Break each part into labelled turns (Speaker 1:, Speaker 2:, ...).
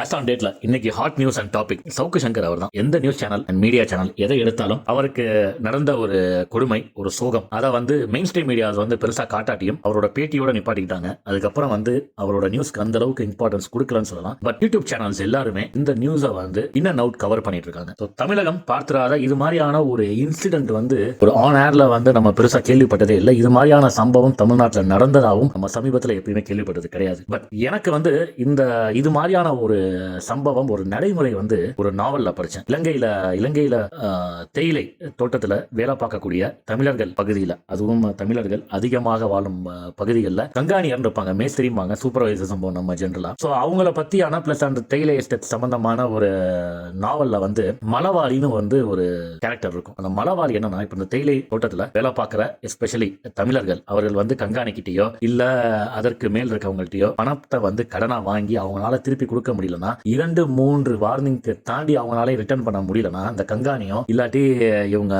Speaker 1: As on டேட்ல இன்னைக்கு hot news and topic Savukku Shankar அவர் தான் எந்த news channel and media channel எதை எடுத்தாலும் அவருக்கு நடந்த ஒரு கொடுமை ஒரு சோகம் அதை வந்து மெயின் ஸ்ட்ரீம் மீடியாஸ் வந்து பெருசா காட்டாட்டியும் அவரோட பேட்டியோட நிப்பாட்டிக்கிட்டாங்க. அதுக்கப்புறம் வந்து அவரோட நியூஸ்க்கு அந்த அளவுக்கு இம்பார்ட்டன்ஸ் கொடுக்கலன்னு சொல்லலாம். பட் யூடியூப் சேனல்ஸ் எல்லாருமே இந்த நியூஸை வந்து இன்னும் அவுட் கவர் பண்ணிட்டு இருக்காங்க ஸோ தமிழகம் பார்த்துறாத இது மாதிரியான ஒரு இன்சிடென்ட் வந்து ஒரு ஆன் ஏர்ல வந்து நம்ம பெருசா கேள்விப்பட்டதே இல்லை. இது மாதிரியான சம்பவம் தமிழ்நாட்டில் நடந்ததாகவும் நம்ம சமீபத்தில் எப்பயுமே கேள்விப்பட்டது கிடையாது. பட் எனக்கு வந்து இந்த இது மாதிரியான ஒரு சம்பவம் ஒரு நடைமுறை வந்து ஒரு நாவல்ல படிச்சேன். இலங்கையில இலங்கையில தேயிலை தோட்டத்துல வேலை பார்க்கக்கூடிய தமிழர்கள் பகுதியில் அதுவும் தமிழர்கள் அதிகமாக வாழும் பகுதிகளில் கங்காணி இருப்பாங்க மேஸ்திரிம்பாங்க சூப்பர்வைசர் சம்பவம் நம்ம ஜென்ரலா ஸோ அவங்கள பத்தியான பிளஸ் அந்த தேயிலை எஸ்டேட் சம்பந்தமான ஒரு நாவல்ல வந்து மலவாரின்னு வந்து ஒரு கேரக்டர் இருக்கும். அந்த மலவாரி என்னன்னா இப்ப இந்த தேயிலை தோட்டத்துல வேலை பார்க்குற எஸ்பெஷலி தமிழர்கள் அவர்கள் வந்து கண்காணிக்கிட்டயோ இல்ல அதற்கு மேல் இருக்கவங்கள்ட்டயோ பணத்தை வந்து கடனா வாங்கி அவங்களால திருப்பி கொடுக்க முடியல. முடியலன்னா இரண்டு மூன்று வார்னிங்க்கு தாண்டி அவங்களால ரிட்டர்ன் பண்ண முடியலன்னா அந்த கங்காணியோ இல்லாட்டி இவங்க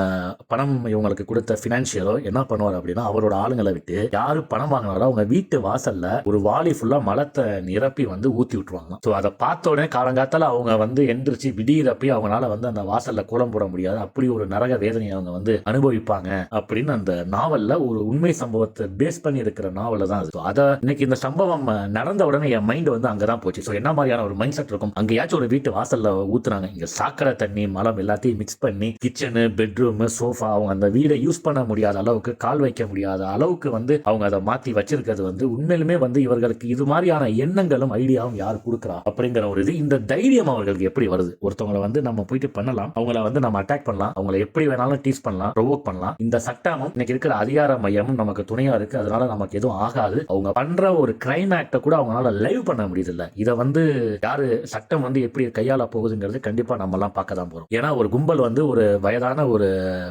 Speaker 1: பணம் இவங்களுக்கு கொடுத்த பினான்சியலோ என்ன பண்ணுவார் அப்படின்னா அவரோட ஆளுங்களை விட்டு யாரு பணம் வாங்கினாரோ அவங்க வீட்டு வாசல்ல ஒரு வாலி ஃபுல்லா மலத்தை நிரப்பி வந்து ஊத்தி விட்டுருவாங்க ஸோ அதை பார்த்த உடனே காலங்காத்தால அவங்க வந்து எந்திரிச்சு விடியிறப்பி அவங்களால வந்து அந்த வாசல்ல கோலம் போட முடியாது. அப்படி ஒரு நரக வேதனையை அவங்க வந்து அனுபவிப்பாங்க அப்படின்னு அந்த நாவல்ல ஒரு உண்மை சம்பவத்தை பேஸ் பண்ணி இருக்கிற நாவல தான் அது. அதை இன்னைக்கு இந்த சம்பவம் நடந்த உடனே என் மைண்ட் வந்து அங்கதான் போச்சு. ஸோ என்ன மாதிரியான ஒரு மைண்ட் செட் இருக்கும். அங்கேயாச்சும் ஒரு வீட்டு வாசல்ல ஊத்துறாங்க. இங்க சாக்கடை தண்ணி மலம் எல்லாத்தையும் மிக்ஸ் பண்ணி கிச்சனு பெட்ரூம் சோஃபா அவங்க அந்த வீடை யூஸ் பண்ண முடியாத அளவுக்கு கால் வைக்க முடியாத அளவுக்கு வந்து அவங்க அதை மாத்தி வச்சிருக்கிறது வந்து உண்மையிலுமே வந்து இவர்களுக்கு இது மாதிரியான எண்ணங்களும் ஐடியாவும் யார் கொடுக்குறா அப்படிங்கிற ஒரு இது இந்த தைரியம் அவர்களுக்கு எப்படி வருது? ஒருத்தவங்களை வந்து நம்ம போயிட்டு பண்ணலாம். அவங்கள வந்து நம்ம அட்டாக் பண்ணலாம். அவங்களை எப்படி வேணாலும் டீஸ் பண்ணலாம் ப்ரொவோக் பண்ணலாம். இந்த சட்டமும் இன்னைக்கு இருக்கிற அதிகார மையமும் நமக்கு துணையா இருக்கு. அதனால நமக்கு எதுவும் ஆகாது. அவங்க பண்ற ஒரு கிரைம் ஆக்ட கூட அவங்களால லைவ் பண்ண முடியுது இல்ல. இதை வந்து யார் சட்டம் வந்து எப்படி கையாள போகுதுங்கிறது கண்டிப்பா நம்ம எல்லாம் பார்க்க தான் போறோம். ஏன்னா ஒரு கும்பல் வந்து ஒரு வயதான ஒரு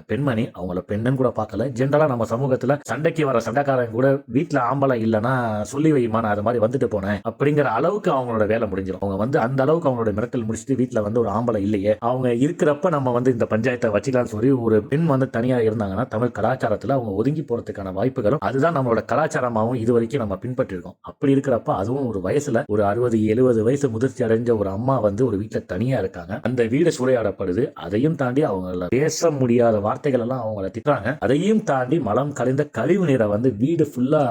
Speaker 1: பெண்மணி அவங்கள பெண்ணுன்னு கூட பார்க்கல. ஜென்ரலா நம்ம சமூகத்துல சண்டைக்கு வர சண்டைக்காரங்க கூட வீட்டுல ஆம்பளை இல்லைன்னா சொல்லி வைமா நான் அது மாதிரி வந்துட்டு போனேன். அப்படிங்கிற அளவுக்கு அவங்களோட வேலை முடிஞ்சிடும் அவங்க வந்து அந்த அளவுக்கு அவங்களோட மிரட்டல் முடிச்சுட்டு வீட்டுல வந்து ஒரு ஆம்பளை இல்லையே. அவங்க இருக்கிறப்ப நம்ம வந்து இந்த பஞ்சாயத்தை வச்சுக்கலாம்னு சொல்லி ஒரு பெண் வந்து தனியா இருந்தாங்கன்னா தமிழ் கலாச்சாரத்துல அவங்க ஒதுங்கி போறதுக்கான வாய்ப்புகளும் அதுதான் நம்மளோட கலாச்சாரமாகவும் இது வரைக்கும் நம்ம பின்பற்றிருக்கோம். அப்படி இருக்கிறப்ப அதுவும் ஒரு வயசுல ஒரு அறுபது எழுபது வயசு முதல் அதிர்ச்சி அடைஞ்ச ஒரு அம்மா வந்து ஒரு வீட்டில் தனியா இருக்காங்க. அந்த வீடு சூறையாடப்படுது. அதையும் தாண்டி அவங்கள பேச முடியாத வார்த்தைகள் எல்லாம் அவங்கள திட்டுறாங்க. அதையும் தாண்டி மலம் கலைந்த கழிவு நீரை வந்து வீடு ஃபுல்லா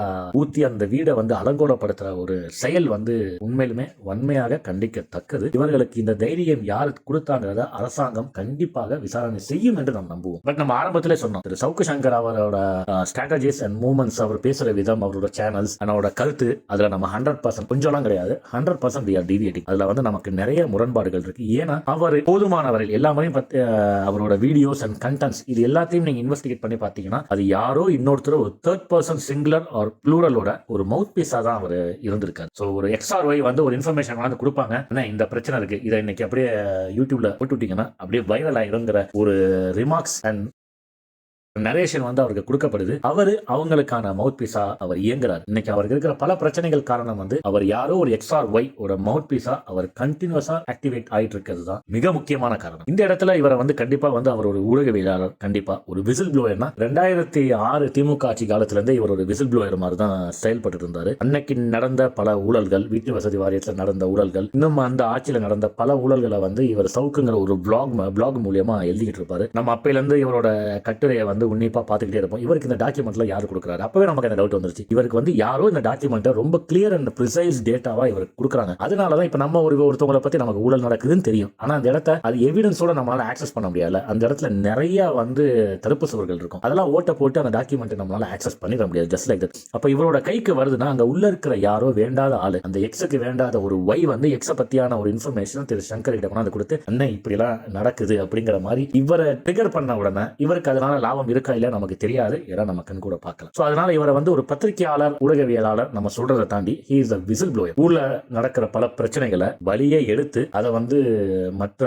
Speaker 1: ஊத்தி அந்த வீடை வந்து அலங்கோலப்படுத்துற ஒரு செயல் வந்து உண்மையிலுமே வன்மையாக கண்டிக்கத்தக்கது. இவர்களுக்கு இந்த தைரியம் யார் கொடுத்தாங்கிறத அரசாங்கம் கண்டிப்பாக விசாரணை செய்யும் என்று நாம் நம்புவோம். பட் நம்ம ஆரம்பத்திலே சொன்னோம். திரு சவுக்கு சங்கர் அவரோட ஸ்ட்ராட்டஜிஸ் அண்ட் மூமெண்ட்ஸ் அவர் பேசுற விதம் அவரோட சேனல்ஸ் அவரோட கருத்து அதுல நம்ம ஹண்ட்ரட் பர்சன்ட் கொஞ்சம்லாம் கிடையாது. Hundred percent we are deviating அதுல வந்து நமக்கு நிறைய முரண்பாடுகள் இருக்கு. ஏன்னா அவர் போதுமானவரில் எல்லாமே பத்தி அவரோட வீடியோஸ் அண்ட் கண்டென்ட்ஸ் இது எல்லாத்தையும் நீங்க இன்வெஸ்டிகேட் பண்ணி பார்த்தீங்கன்னா அது யாரோ இன்னொருத்தர் ஒரு தேர்ட் பர்சன் சிங்குலர் ஆர் ப்ளூரலோட ஒரு மவுத் பீஸா தான் அவர் இருந்திருக்காரு. ஸோ ஒரு எக்ஸ்ஆர் ஒய் வந்து ஒரு இன்ஃபர்மேஷன் வந்து கொடுப்பாங்க. என்ன இந்த பிரச்சனை இருக்கு. இதை இன்னைக்கு அப்படியே யூடியூப்ல போட்டு விட்டீங்கன்னா அப்படியே வைரல் ஆயிருங்கிற ஒரு ரிமார்க்ஸ் அண்ட் நரேஷன் வந்து அவருக்கு கொடுக்கப்படுது. அவர் அவங்களுக்கான மவுத் பீஸா அவர் இயங்குறார். இன்னைக்கு அவருக்கு இருக்கிற பல பிரச்சனைகள் காரணம் வந்து அவர் யாரோ ஒரு எக்ஸ்ஆர் ஒய் ஒரு மவுத் பீஸா அவர் கண்டினியூஸா ஆக்டிவேட் ஆயிட்டு இருக்கிறது தான் மிக முக்கியமான காரணம். இந்த இடத்துல இவரை வந்து கண்டிப்பா வந்து அவர் ஒரு ஊடகவியலாளர் கண்டிப்பா ஒரு விசில் ப்ளோயர்னா ரெண்டாயிரத்தி ஆறு திமுக ஆட்சி காலத்துல இருந்து இவர் ஒரு விசில் ப்ளோயர் மாதிரி தான் செயல்பட்டு இருந்தாரு அன்னைக்கு நடந்த பல ஊழல்கள் வீட்டு வசதி வாரியத்தில் நடந்த ஊழல்கள் இன்னும் அந்த ஆட்சியில் நடந்த பல ஊழல்களை வந்து இவர் சவுக்குங்கிற ஒரு பிளாக் பிளாக் மூலியமா எழுதிக்கிட்டு இருப்பாரு நம்ம அப்பையில இருந்து இவரோட கட்டுரையை வந்து உன்னிப்பா பார்த்துக்கிட்டே இருப்போம். இவருக்கு இந்த டாக்குமெண்ட்ல யார் கொடுக்குறாரு? அப்பவே நமக்கு அந்த டவுட் வந்துருச்சு. இவருக்கு வந்து யாரோ இந்த டாக்குமெண்ட்டை ரொம்ப கிளியர் அண்ட் ப்ரிசைஸ் டேட்டாவாக இவருக்கு கொடுக்குறாங்க. அதனால தான் இப்போ நம்ம ஒரு ஒருத்தவங்களை பற்றி நமக்கு ஊழல் நடக்குதுன்னு தெரியும். ஆனால் அந்த இடத்த அது எவிடன்ஸோட நம்மளால் ஆக்சஸ் பண்ண முடியல அந்த இடத்துல நிறைய வந்து தடுப்பு சுவர்கள் இருக்கும். அதெல்லாம் ஓட்ட போட்டு அந்த டாக்குமெண்ட் நம்மளால ஆக்சஸ் பண்ணிட முடியாது. ஜஸ்ட் லைக் தட் அப்போ இவரோட கைக்கு வருதுன்னா அங்கே உள்ள இருக்கிற யாரோ வேண்டாத ஆளு அந்த எக்ஸுக்கு வேண்டாத ஒரு ஒய் வந்து எக்ஸ பத்தியான ஒரு இன்ஃபர்மேஷன் திரு சங்கர் கிட்ட கொண்டாந்து கொடுத்து அண்ணன் இப்படி எல்லாம் நடக்குது அப்படிங்கிற மாதிரி இவரை ட்ரிகர் பண்ண உடனே இவருக்கு அதனால லாபம் இருக்கா இல்ல நமக்கு தெரியாது ஏன்னா நம்ம கண் கூட பார்க்கலாம். ஸோ அதனால இவரை வந்து ஒரு பத்திரிகையாளர் ஊடகவியலாளர் நம்ம சொல்றதை தாண்டி he is a whistle blower ஊர்ல நடக்கிற பல பிரச்சனைகளை வழியே எடுத்து அதை வந்து மற்ற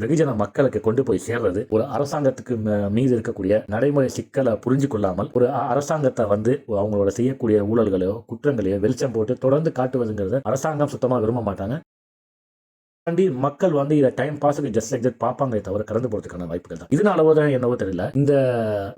Speaker 1: வெகுஜன மக்களுக்கு கொண்டு போய் சேர்றது ஒரு அரசாங்கத்துக்கு ம- மீது இருக்கக்கூடிய நடைமுறை சிக்கலை புரிஞ்சு கொள்ளாமல் ஒரு அரசாங்கத்தை வந்து அவங்களோட செய்யக்கூடிய ஊழல்களையோ குற்றங்களையோ வெளிச்சம் போட்டு தொடர்ந்து காட்டுவதுங்கிறத அரசாங்கம் சுத்தமாக விரும்ப மாட்டாங்க. தாண்டி மக்கள் வந்து இதை டைம் பாஸுக்கு ஜஸ்ட் லைக் தட் பார்ப்பாங்களே தவிர கடந்து போகிறதுக்கான வாய்ப்புகள் தான். இதனால தான் என்னவோ தெரியல. இந்த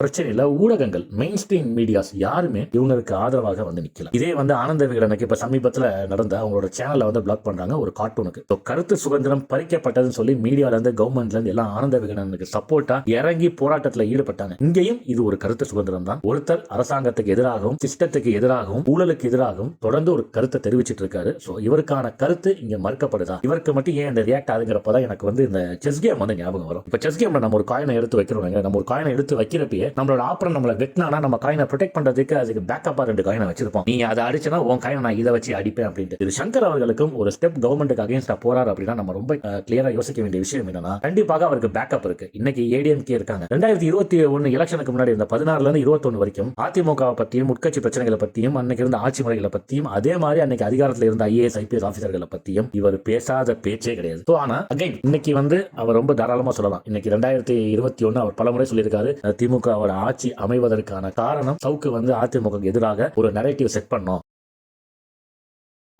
Speaker 1: பிரச்சனையில் ஊடகங்கள் மெயின் ஸ்ட்ரீம் மீடியாஸ் யாருமே இவங்களுக்கு ஆதரவாக வந்து நிக்கல. இதே வந்து ஆனந்த விகடனுக்கு இப்போ சமீபத்தில் நடந்த அவங்களோட சேனலை வந்து பிளாக் பண்ணுறாங்க ஒரு கார்ட்டூனுக்கு ஸோ கருத்து சுதந்திரம் பறிக்கப்பட்டதுன்னு சொல்லி மீடியாவிலேருந்து கவர்மெண்ட்லேருந்து எல்லாம் ஆனந்த விகடனுக்கு சப்போர்ட்டாக இறங்கி போராட்டத்தில் ஈடுபட்டாங்க. இங்கேயும் இது ஒரு கருத்து சுதந்திரம் தான். ஒருத்தர் அரசாங்கத்துக்கு எதிராகவும் சிஸ்டத்துக்கு எதிராகவும் ஊழலுக்கு எதிராகவும் தொடர்ந்து ஒரு கருத்தை தெரிவிச்சிட்டு இருக்காரு. ஸோ இவருக்கான கருத்து இங்கே மறுக்கப்படுதா? இவருக்கு மட்டும் ஏன் இந்த ரியாக்ட் ஆகுங்கிறப்பதான் எனக்கு வந்து இந்த செஸ் கேம் வந்து ஞாபகம் வரும். இப்போ செஸ் கேம்ல நம்ம ஒரு காயினை எடுத்து வைக்கிறோம் நம்ம ஒரு காயினை எடுத்து வைக்கிறப்பயே நம்மளோட ஆப்பரன் நம்மள வெட்டினா நம்ம காயினை ப்ரொடெக்ட் பண்றதுக்கு அதுக்கு பேக்கப்பா ரெண்டு காயினை வச்சிருப்போம். நீ அதை அடிச்சுனா உன் காயினை நான் இதை வச்சு அடிப்பேன் அப்படின்ட்டு. இது சங்கர் அவர்களுக்கும் ஒரு ஸ்டெப் கவர்மெண்ட்டுக்கு அகேன்ஸ்டா போறாரு அப்படின்னா நம்ம ரொம்ப கிளியரா யோசிக்க வேண்டிய விஷயம் என்னன்னா கண்டிப்பாக அவருக்கு பேக்கப் இருக்கு. இன்னைக்கு ஏடிஎம்கே இருக்காங்க. ரெண்டாயிரத்தி இருபத்தி ஒன்னு எலெக்ஷனுக்கு முன்னாடி இந்த பதினாறுல இருந்து இருபத்தொன்னு வரைக்கும் அதிமுக பத்தியும் உட்கட்சி பிரச்சனைகளை பத்தியும் அன்னைக்கு இருந்த ஆட்சி முறைகளை பத்தியும் அதே மாதிரி அன்னைக்கு அதிகாரத்தில் இருந்த ஐஏஎஸ் ஐபிஎஸ் ஆஃபீஸர்களை பத்தியும் இவர் பேசாத பேச்சு கிடையாது. ஸோ ஆனா அகைன் இன்னைக்கு வந்து அவர் ரொம்ப தாராளமாக சொல்லலாம். இன்னைக்கு ரெண்டாயிரத்தி இருபத்தி ஒன்று அவர் பலமுறை சொல்லியிருக்காரு. திமுக அவர் ஆட்சி அமைவதற்கான காரணம் சவுக்கு வந்து அதிமுக எதிராக ஒரு நரேட்டிவ் செட் பண்ணோம்.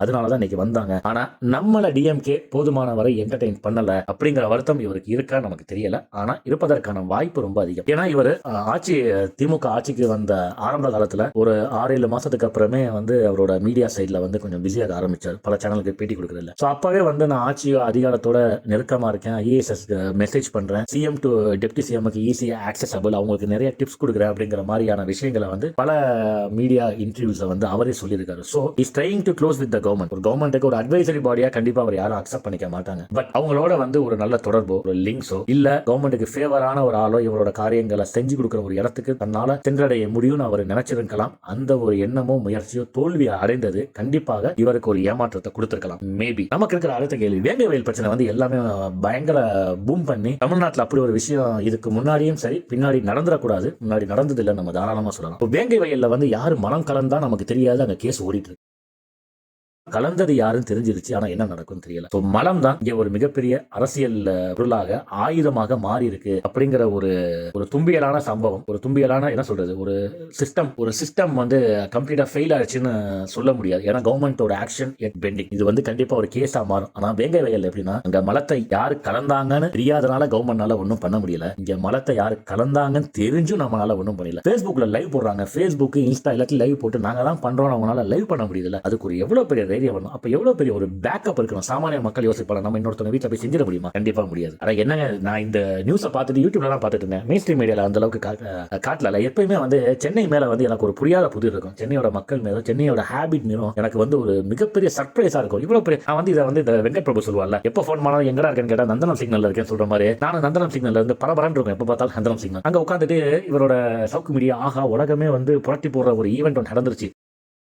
Speaker 1: அதனால தான் இன்னைக்கு வந்தாங்க. ஆனா நம்மள டிஎம்கே போதுமான வரை என்டர்டைன் பண்ணல அப்படிங்கிற வருத்தம் இவருக்கு இருக்கா நமக்கு தெரியல. ஆனா இருப்பதற்கான வாய்ப்பு ரொம்ப அதிகம். ஏன்னா இவர் ஆட்சி திமுக ஆட்சிக்கு வந்த ஆரம்ப காலத்துல ஒரு ஆறு ஏழு மாசத்துக்கு அப்புறமே வந்து அவரோட மீடியா சைட்ல வந்து கொஞ்சம் பிஸியாக ஆரம்பிச்சார். பல சேனலுக்கு பேட்டி கொடுக்குறதில்ல ஸோ அப்பவே வந்து நான் ஆட்சி அதிகாரத்தோட நெருக்கமா இருக்கேன். ஐஏஎஸ்எஸ் மெசேஜ் பண்றேன். சிஎம் டு டெப்டி சிஎம்க்கு ஈஸியாக ஆக்சசபிள் அவங்களுக்கு நிறைய டிப்ஸ் கொடுக்குறேன் அப்படிங்கிற மாதிரியான விஷயங்களை வந்து பல மீடியா இன்டர்வியூஸை வந்து அவரே சொல்லியிருக்காரு. So is trying to close with the government ஒரு கவர்மெண்ட்டுக்கு ஒரு அட்வைசரி பாடியா கண்டிப்பா அவர் யாரும் அக்செப்ட் பண்ணிக்க மாட்டாங்க. பட் அவங்களோட வந்து ஒரு நல்ல தொடர்போ ஒரு லிங்க்ஸோ இல்ல கவர்மெண்ட்டுக்கு ஃபேவரான ஒரு ஆளோ இவரோட காரியங்களை செஞ்சு கொடுக்குற ஒரு இடத்துக்கு தன்னால சென்றடைய முடியும்னு அவர் நினைச்சிருக்கலாம். அந்த ஒரு எண்ணமோ முயற்சியோ தோல்வி அடைந்தது கண்டிப்பாக இவருக்கு ஒரு ஏமாற்றத்தை கொடுத்திருக்கலாம். மேபி நமக்கு இருக்கிற அடுத்த கேள்வி வேங்கை வயல் பிரச்சனை வந்து எல்லாமே பயங்கர பூம் பண்ணி தமிழ்நாட்டில் அப்படி ஒரு விஷயம் இதுக்கு முன்னாடியும் சரி பின்னாடி நடந்துடக்கூடாது. முன்னாடி நடந்தது இல்லை நம்ம தாராளமாக சொல்லலாம். இப்போ வேங்கை வயல்ல வந்து யார் மனம் கலந்தா நமக்கு தெரியாது அங்கே கேஸ் ஓடிட்டு கலந்தது யாருன்னு தெரிஞ்சிருச்சு ஆனா என்ன நடக்கும் தெரியல. ஸோ மலம் தான் இங்க ஒரு மிகப்பெரிய அரசியல் பொருளாக ஆயுதமாக மாறி இருக்கு அப்படிங்கிற ஒரு ஒரு தும்பியலான சம்பவம். ஒரு தும்பியலான என்ன சொல்றது ஒரு சிஸ்டம் ஒரு சிஸ்டம் வந்து கம்ப்ளீட்டா ஃபெயில் ஆயிடுச்சுன்னு சொல்ல முடியாது. ஏன்னா கவர்மெண்டோட ஆக்ஷன் எட் பெண்டிங் இது வந்து கண்டிப்பா ஒரு கேஸா மாறும். ஆனா வேங்க வயல் எப்படின்னா அங்க மலத்தை யாரு கலந்தாங்கன்னு தெரியாதனால கவர்மெண்ட்னால ஒன்றும் பண்ண முடியல. இங்க மலத்தை யாரு கலந்தாங்கன்னு தெரிஞ்சும் நம்மளால ஒன்றும் பண்ணல. ஃபேஸ்புக்ல லைவ் போடுறாங்க. ஃபேஸ்புக் இன்ஸ்டா எல்லாத்தையும் லைவ் போட்டு நாங்க தான் பண்றோம் அவங்களால லைவ் பண்ண முடியல. அதுக்கு ஒரு எவ்வளவு பெரிய தைரியம் வரணும். அப்ப எவ்வளவு பெரிய ஒரு பேக்கப் இருக்கணும். சாமானிய மக்கள் யோசிப்பாங்க. நம்ம இன்னொருத்தவங்க வீட்டில் போய் செஞ்சிட முடியுமா? கண்டிப்பா முடியாது. ஆனா என்னங்க நான் இந்த நியூஸை பார்த்துட்டு யூடியூப்ல தான் பார்த்துட்டு இருந்தேன். மெயின் ஸ்ட்ரீம் மீடியால அந்த அளவுக்கு காட்டல. எப்பயுமே வந்து சென்னை மேல வந்து எனக்கு ஒரு புரியாத புதிர் இருக்கும். சென்னையோட மக்கள் மேலும் சென்னையோட ஹேபிட் மேலும் எனக்கு வந்து ஒரு மிகப்பெரிய சர்ப்ரைஸா இருக்கும். இவ்வளவு பெரிய நான் வந்து இதை வந்து இந்த வெங்கட் பிரபு சொல்லுவாள் எப்போ ஃபோன் பண்ணாலும் எங்கடா இருக்கேன்னு கேட்டா நந்தனம் சிக்னல் இருக்கேன் சொல்ற மாதிரி. நானும் நந்தனம் சிக்னல்ல இருந்து பரபரன்னு இருக்கும். எப்போ பார்த்தாலும் நந்தனம் சிக்னல் அங்க உட்காந்துட்டு இவரோட சவுக்கு மீடியா ஆஹா உலகமே வந்து புரட்டி போடுற ஒரு ஈவெண்ட் ஒன்று நடந்துருச்சு.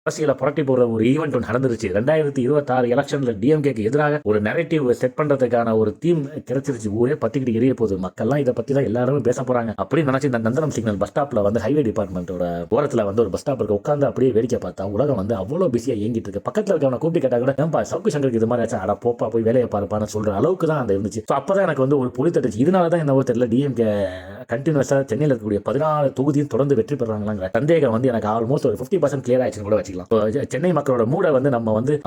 Speaker 1: அரசியலை புரட்டி போடுற ஒரு ஈவெண்ட் ஒன்று நடந்துருச்சு. ரெண்டாயிரத்தி இருபத்தாறு எலெக்ஷனில் டிஎம்கேக்கு எதிராக ஒரு நெரேட்டிவ் செட் பண்ணுறதுக்கான ஒரு தீம் கிடைச்சிருச்சு. ஊரே பத்திக்கிட்டு எரிய போகுது. மக்கள்லாம் இதை பற்றி தான் எல்லாருமே பேச போகிறாங்க அப்படின்னு நினச்சி இந்த நந்தனம் சிக்னல் பஸ் ஸ்டாப்பில் வந்து ஹைவே டிபார்ட்மெண்ட்டோட ஓரத்தில் வந்து ஒரு பஸ் ஸ்டாப் இருக்க. உட்காந்து அப்படியே வேடிக்கை பார்த்தா உலகம் வந்து அவ்வளோ பிஸியாக இயங்கிட்டு இருக்கு. பக்கத்தில் இருக்கவனை கூப்பிட்டு கேட்டா கூட ஏன்பா சவுக்கு சங்கருக்கு இது மாதிரி ஆச்சு? அட போப்பா போய் வேலையை பார்ப்பான்னு சொல்கிற அளவுக்கு தான் அந்த இருந்துச்சு. ஸோ அப்போ தான் எனக்கு வந்து ஒரு புலி தட்டுச்சு. இதனால தான் என்னவோ தெரியல டிஎம்கே கண்டினியூஸாக சென்னையில் இருக்கக்கூடிய பதினாலு தொகுதியும் தொடர்ந்து வெற்றி பெறாங்களாங்கிற சந்தேகம் வந்து எனக்கு ஆல்மோஸ்ட் ஒரு ஃபிஃப்டி பர்சன்ட் கிளியர் ஆயிடுச்சுன்னு கூட வச்சுக்கலாம். இப்போ சென்னை மக்களோட மூடை வந்து நம்ம வந்து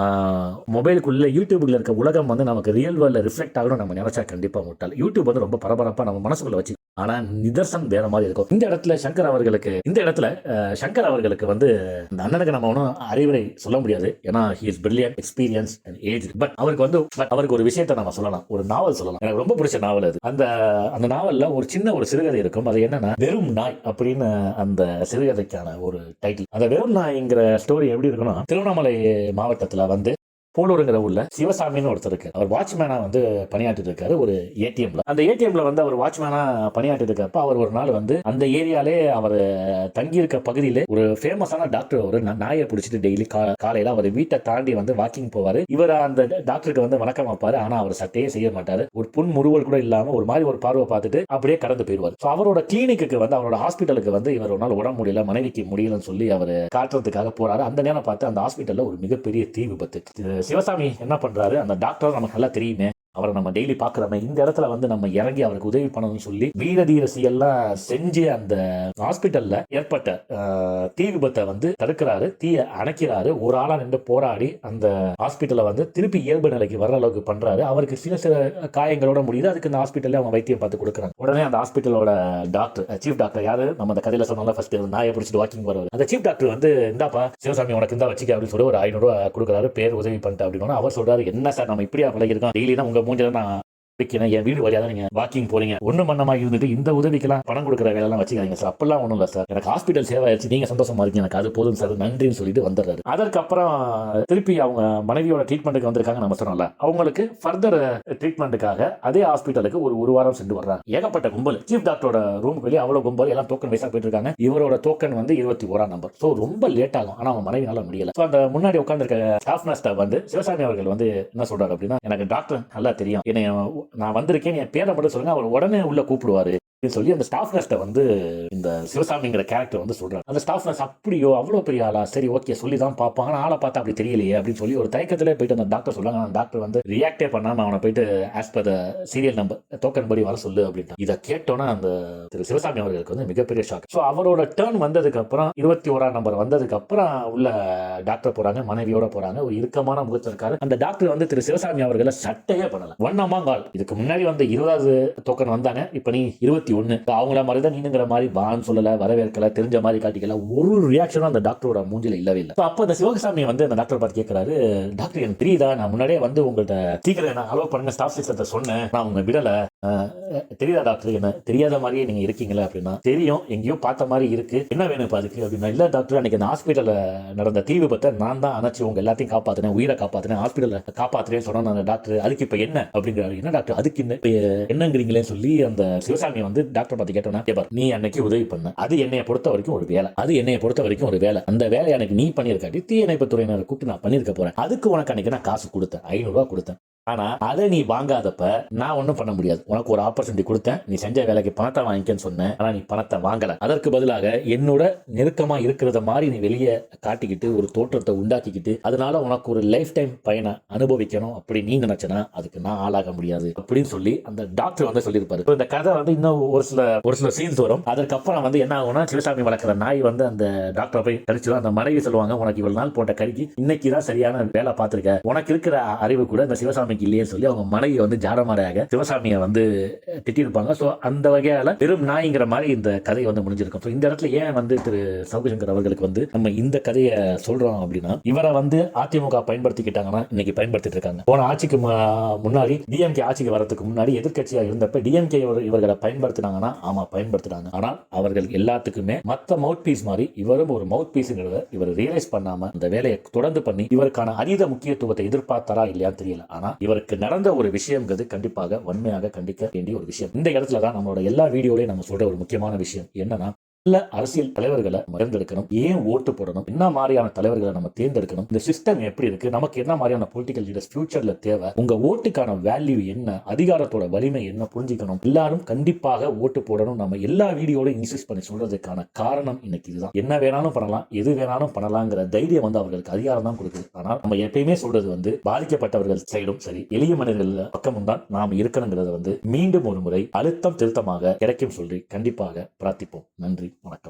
Speaker 1: மொபைலுக்குள்ள யூடியூப்ல இருக்க உலகம் வந்து நமக்கு ரியல் வேர்ல்ட்ல ரிஃப்ளெக்ட் ஆகணும் நம்ம நினைச்சா கண்டிப்பா முட்டால் யூடியூப் வந்து ரொம்ப பரபரப்பா நம்ம மனசுக்குள்ள வச்சு ஆனா நிதர்சன் வேற மாதிரி இருக்கும். இந்த இடத்துல சங்கர் அவர்களுக்கு இந்த இடத்துல சங்கர் அவர்களுக்கு வந்து இந்த அண்ணனுக்கு நம்ம ஒன்றும் அறிவுரை சொல்ல முடியாது. ஏன்னா he is brilliant experience and age but அவருக்கு வந்து அவருக்கு ஒரு விஷயத்தை நம்ம சொல்லலாம். ஒரு நாவல் சொல்லலாம். எனக்கு ரொம்ப பிடிச்ச நாவல் அது. அந்த அந்த நாவல்ல ஒரு சின்ன ஒரு சிறுகதை இருக்கும். அது என்னன்னா வெறும் நாய் அப்படின்னு அந்த சிறுகதைக்கான ஒரு டைட்டில் அந்த வெறும் நாய்ங்கிற ஸ்டோரி எப்படி இருக்குன்னா திருவண்ணாமலை மாவட்டத்தில் வந்து போலூருங்கிற ஊர்ல சிவசாமின்னு ஒருத்தர் இருக்கு அவர் வாட்ச்மேனா வந்து பணியாற்றிட்டு இருக்காரு ஒரு ஏடிஎம்ல அந்த ஏடிஎம்ல வந்து அவர் வாட்ச்மேனா பணியாற்றிட்டு இருக்கப்ப அவர் ஒரு நாள் வந்து அந்த ஏரியாலே அவர் தங்கி இருக்க பகுதியிலே ஒரு ஃபேமஸான டாக்டர் ஒரு நாயை பிடிச்சிட்டு டெய்லி காலையில அவர் வீட்டை தாண்டி வந்து வாக்கிங் போவாரு. இவர் அந்த டாக்டருக்கு வந்து வணக்கம் வைப்பாரு. ஆனா அவர் சட்டையே செய்ய மாட்டாரு. ஒரு புண் முறுவல் கூட இல்லாம ஒரு மாதிரி ஒரு பார்வை பார்த்துட்டு அப்படியே கடந்து போயிடுவார். ஸோ அவரோட கிளினிக்கு வந்து அவரோட ஹாஸ்பிட்டலுக்கு வந்து இவர் ஒரு நாள் உடம்பு முடியல மனைவிக்கு முடியலன்னு சொல்லி அவர் காட்டுறதுக்காக போறாரு. அந்த நேரம் பார்த்து அந்த ஹாஸ்பிட்டல்ல ஒரு மிகப்பெரிய தீ விபத்து. சிவசாமி என்ன பண்றாரு? அந்த டாக்டர் நமக்கு நல்லா தெரியுமே. அவரை நம்ம டெய்லி பார்க்குறோமே இந்த இடத்துல வந்து நம்ம இறங்கி அவருக்கு உதவி பண்ணணும்னு சொல்லி வீர செஞ்சு அந்த ஹாஸ்பிட்டலில் ஏற்பட்ட தீ விபத்தை வந்து தடுக்கிறாரு தீயை அணைக்கிறாரு. ஒரு ஆளாக நின்று போராடி அந்த ஹாஸ்பிட்டலை வந்து திருப்பி இயல்பு நிலைக்கு வர்ற அளவுக்கு பண்ணுறாரு அவருக்கு சில சில காயங்களோட முடியுது. அதுக்கு இந்த ஹாஸ்பிட்டலில் அவங்க வைத்தியம் பார்த்து கொடுக்குறாங்க. உடனே அந்த ஹாஸ்பிட்டலோட டாக்டர் சீஃப் டாக்டர் யாரு? நம்ம அந்த கதையில் சொன்னால ஃபர்ஸ்ட் நாயை பிடிச்சிட்டு வாக்கிங் வருவார் அந்த சீஃப் டாக்டர் வந்து இந்தாப்பா சிவசாமி உனக்கு இந்த வச்சுக்க அப்படின்னு சொல்லி ஒரு ஐநூறுரூவா கொடுக்குறாரு. பேர் உதவி பண்ணிட்டு அப்படின்னு. அவர் சொல்றாரு என்ன சார் நம்ம இப்படியா பழகிருக்கோம் டெய்லி தான் உங்க மூஞ்சில நான் வைக்கிறேன் என் வீடு வழியாக நீங்க வாக்கிங் போறீங்க. ஒன்றும் மண்ணமா இருந்துட்டு இந்த உதவிக்கெல்லாம் பணம் கொடுக்குற வேலை எல்லாம் வச்சுக்காதீங்க சார். அப்பெல்லாம் ஒன்றும் இல்லை சார். எனக்கு ஹாஸ்பிட்டல் சேவை ஆயிடுச்சு. நீங்க சந்தோஷமா இருக்கீங்க. எனக்கு அது போதும் சார். நன்றின்னு சொல்லிட்டு வந்துடுறாரு. அதற்கப்புறம் திருப்பி அவங்க மனைவியோட ட்ரீட்மெண்ட்டுக்கு வந்திருக்காங்க நம்ம சொன்னோம்ல. அவங்களுக்கு ஃபர்தர் ட்ரீட்மெண்ட்டுக்காக அதே ஹாஸ்பிட்டலுக்கு ஒரு ஒரு வாரம் சென்று வர்றாங்க. ஏகப்பட்ட கும்பல். சீஃப் டாக்டரோட ரூம் வெளியே அவ்வளோ கும்பல். எல்லாம் டோக்கன் வயசாக போயிட்டு இருக்காங்க. இவரோட டோக்கன் வந்து இருபத்தி ஓராம் நம்பர் ஸோ ரொம்ப லேட் ஆகும். ஆனால் அவங்க மனைவினால முடியல. ஸோ அந்த முன்னாடி உட்காந்துருக்க ஸ்டாஃப் நர்ஸ்டாப் வந்து சிவசாமி அவர்கள் வந்து என்ன சொல்றாரு அப்படின்னா எனக்கு டாக்டர் நல்லா தெரியும். என்னை நான் வந்திருக்கேன் என் பேரை மட்டும் சொல்லுங்கள் அவர் உடனே உள்ளே கூப்பிடுவாரு. அப்படின்னு சொல்லி அந்த ஸ்டாஃப் நர்ஸ்ட்டை வந்து இந்த சிவசாமிங்கிற கேரக்டர் வந்து சொல்கிறார் அந்த ஸ்டாஃப் நர்ஸ் அப்படியோ அவ்வளோ பெரிய ஆளா? சரி ஓகே சொல்லி தான் பார்ப்பான் ஆனால் ஆளை பார்த்தா அப்படி தெரியலையே அப்படின்னு சொல்லி ஒரு தயக்கத்திலே போயிட்டு அந்த டாக்டர் சொல்லுவாங்க அந்த டாக்டர் வந்து ரியாக்டே பண்ணாமல் அவனை போயிட்டு as per serial number token படி வர சொல்லு அப்படின்னு இதை கேட்டோன்னா அந்த திரு சிவசாமி அவர்களுக்கு வந்து மிகப்பெரிய ஷாக் ஸோ அவரோட டேர்ன் வந்ததுக்கு அப்புறம் இருபத்தி ஓராம் நம்பர் வந்ததுக்கு அப்புறம் உள்ள டாக்டர் போகிறாங்க மனைவியோட போகிறாங்க ஒரு இறுக்கமான முகத்தில் இருக்காரு. அந்த டாக்டர் வந்து திரு சிவசாமி அவர்களை சட்டையே பண்ணல. ஒன் அமாங்கால் இதுக்கு முன்னாடி வந்து இருபதாவது டோக்கன் வந்தாங்க. இப்போ நீ இருபத்தி இருபத்தி ஒன்று அவங்கள மாதிரி தான் நீனுங்கிற மாதிரி பான்னு சொல்லல வரவேற்கல தெரிஞ்ச மாதிரி காட்டிக்கல. ஒரு ரியாக்ஷனும் அந்த டாக்டரோட மூஞ்சில இல்லவே இல்லை. அப்போ அந்த சிவகசாமி வந்து அந்த டாக்டர் பார்த்து கேட்கிறாரு டாக்டர் எனக்கு தெரியுதா நான் முன்னாடியே வந்து உங்கள்கிட்ட சீக்கிரம் நான் அலோவ் பண்ணுங்க ஸ்டாஃப் சிஸ்டத்தை சொன்னேன். நான் உங்க விடல. தெரியாதா டாக்டர்? என்ன தெரியாத மாதிரியே நீங்க இருக்கீங்களா அப்படின்னா தெரியும் எங்கேயோ பார்த்த மாதிரி இருக்கு. என்ன வேணும் இப்போ அதுக்கு? அப்படின்னா இல்ல டாக்டர் அன்னைக்கு அந்த ஹாஸ்பிட்டல்ல நடந்த தீ விபத்தை நான் தான் அணைச்சி உங்க எல்லாத்தையும் காப்பாத்தினேன் உயிரை காப்பாத்தினேன் ஹாஸ்பிட்டல்ல காப்பாத்துறேன்னு சொன்னா அந்த டாக்டர். அதுக்கு இப்ப என்ன? அப்படிங்கிறாரு. என்ன டாக்டர் அதுக்கு என்ன? என்னங்கிறீங்களே சொல்லி அந்த சிவசாமி வந்து டாக்டர் பார்த்து கேட்டோம்னா கேப்பார் நீ அன்னைக்கு உதவி பண்ண. அது என்னைய பொறுத்த வரைக்கும் ஒரு வேலை. அது என்னைய பொறுத்த வரைக்கும் ஒரு வேலை. அந்த வேலையை எனக்கு நீ பண்ணியிருக்காட்டி தீயணைப்பு துறையினரை கூப்பிட்டு நான் பண்ணியிருக்க போறேன். அதுக்கு உனக்கு அன்னைக்கு நான் காசு கொடுத்தேன். ஐநூறு கொடுத்தேன். ஆனா அதை நீ வாங்காதப்ப நான் ஒன்றும் பண்ண முடியாது. உனக்கு ஒரு ஆப்பர்ச்சுனிட்டி கொடுத்தேன். நீ செஞ்ச வேலைக்கு பணத்தை வாங்கிக்கன்னு சொன்னேன். ஆனா நீ பணத்தை வாங்கல. அதற்கு பதிலாக என்னோட நெருக்கமா இருக்கிறத மாதிரி நீ வெளியே காட்டிக்கிட்டு ஒரு தோற்றத்தை உண்டாக்கிக்கிட்டு அதனால உனக்கு ஒரு லைஃப் டைம் பயனை அனுபவிக்கணும் அப்படி நீ நினைச்சனா அதுக்கு நான் ஆளாக முடியாது. அப்படின்னு சொல்லி அந்த டாக்டர் வந்து சொல்லியிருப்பாரு. இந்த கதை வந்து இன்னும் ஒரு சில ஒரு சில சீன்ஸ் வரும். அதற்கப்புறம் வந்து என்ன ஆகும்னா சிவசாமி வளர்க்குற நாய் வந்து அந்த டாக்டரை போய் கடிச்சிடும். அந்த மனைவி சொல்லுவாங்க உனக்கு இவ்வளவு நாள் போட்ட கறிக்கு இன்னைக்கு தான் சரியான வேலை பார்த்துருக்க. உனக்கு இருக்கிற அறிவு கூட இந்த சிவசாமிக்கு இல்லையேன்னு சொல்லி அவங்க மனைவி வந்து ஜாடமாடையாக சிவசாமியை வந்து திட்டியிருப்பாங்க. ஸோ அந்த வகையால பெரும் நாய்ங்கிற மாதிரி இந்த கதை வந்து முடிஞ்சிருக்கும். ஸோ இந்த இடத்துல ஏன் வந்து திரு சவுகசங்கர் அவர்களுக்கு வந்து நம்ம இந்த கதையை சொல்றோம் அப்படின்னா இவரை வந்து அதிமுக பயன்படுத்திக்கிட்டாங்கன்னா இன்னைக்கு பயன்படுத்திட்டு இருக்காங்க. போன ஆட்சிக்கு முன்னாடி டிஎம்கே ஆட்சிக்கு வரதுக்கு முன்னாடி எதிர்க்கட்சியா இருந்தப்ப டிஎம்கே இவர்களை பயன்படுத்தினாங்கன்னா ஆமா பயன்படுத்தினாங்க. ஆனால் அவர்கள் எல்லாத்துக்குமே மத்த மவுத் பீஸ் மாதிரி இவரும் ஒரு மவுத் பீஸ்ங்கிறத இவர் ரியலைஸ் பண்ணாம இந்த வேலையை தொடர்ந்து பண்ணி இவருக்கான அதீத முக்கியத்துவத்தை எதிர்பார்த்தாரா இல்லையான்னு தெரியல. ஆனா இவருக்கு நடந்த ஒரு விஷயங்கிறது கண்டிப்பாக வன்மையாக கண்டிக்க வேண்டிய ஒரு விஷயம். இந்த இடத்துல தான் நம்மளோட எல்லா வீடியோலையும் நம்ம சொல்ற ஒரு முக்கியமான விஷயம். என்னன்னா நல்ல அரசியல் தலைவர்களை தேர்ந்தெடுக்கணும். ஏன் ஓட்டு போடணும்? என்ன மாதிரியான தலைவர்களை நம்ம தேர்ந்தெடுக்கணும்? இந்த சிஸ்டம் எப்படி இருக்கு? நமக்கு என்ன மாதிரியான பொலிட்டிக்கல் லீடர்ஸ் ஃபியூச்சர்ல தேவை? உங்க ஓட்டுக்கான வேல்யூ என்ன? அதிகாரத்தோட வலிமை என்ன? புரிஞ்சுக்கணும். எல்லாரும் கண்டிப்பாக ஓட்டு போடணும். நம்ம எல்லா வீடியோலையும் இன்சிஸ்ட் பண்ணி சொல்றதுக்கான காரணம் இன்னைக்கு இதுதான். என்ன வேணாலும் பண்ணலாம். எது வேணாலும் பண்ணலாங்கிற தைரியம் வந்து அவர்களுக்கு அதிகாரம் தான் கொடுக்குது. ஆனால் நம்ம எப்பயுமே சொல்றது வந்து பாதிக்கப்பட்டவர்கள் சைடும் சரி எளிய மனிதர்கள் பக்கமும் தான் நாம் இருக்கணுங்கிறத வந்து மீண்டும் ஒரு முறை அழுத்தம் திருத்தமாக கிடைக்கும் சொல்லி கண்டிப்பாக பிரார்த்திப்போம். நன்றி. வணக்கம்